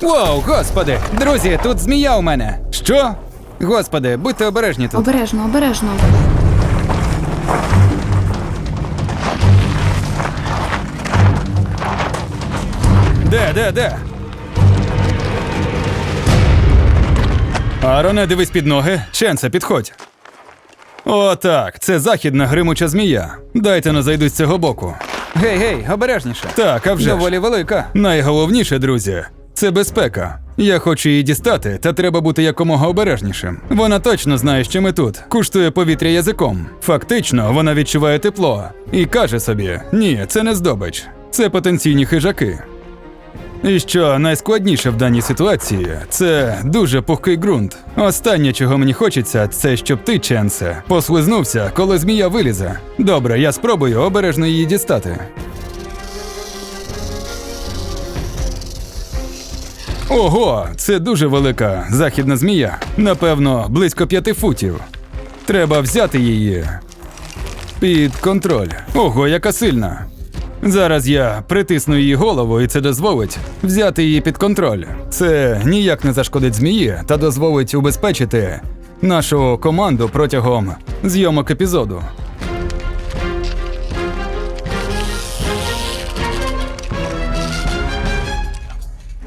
Воу, господи! Друзі, тут змія у мене. Що? Господи, будьте обережні тут. Обережно, обережно. Де, де, де? Ароне, дивись під ноги. Ченсе, підходь. О, так, це західна гримуча змія. Дайте но зайду з цього боку. Гей, гей, обережніше. Так, а вже. ж. Доволі велика. Найголовніше, друзі, це безпека. Я хочу її дістати, та треба бути якомога обережнішим. Вона точно знає, що ми тут, куштує повітря язиком. Фактично, вона відчуває тепло і каже собі: ні, це не здобич, це потенційні хижаки. І що найскладніше в даній ситуації, це дуже пухкий ґрунт. Останнє, чого мені хочеться, це щоб ти, Ченсе, послизнувся, коли змія вилізе. Добре, я спробую обережно її дістати. Ого, це дуже велика західна змія. Напевно, близько п'яти футів. Треба взяти її під контроль. Ого, яка сильна. Зараз я притисну її голову, і це дозволить взяти її під контроль. Це ніяк не зашкодить змії та дозволить убезпечити нашу команду протягом зйомок епізоду.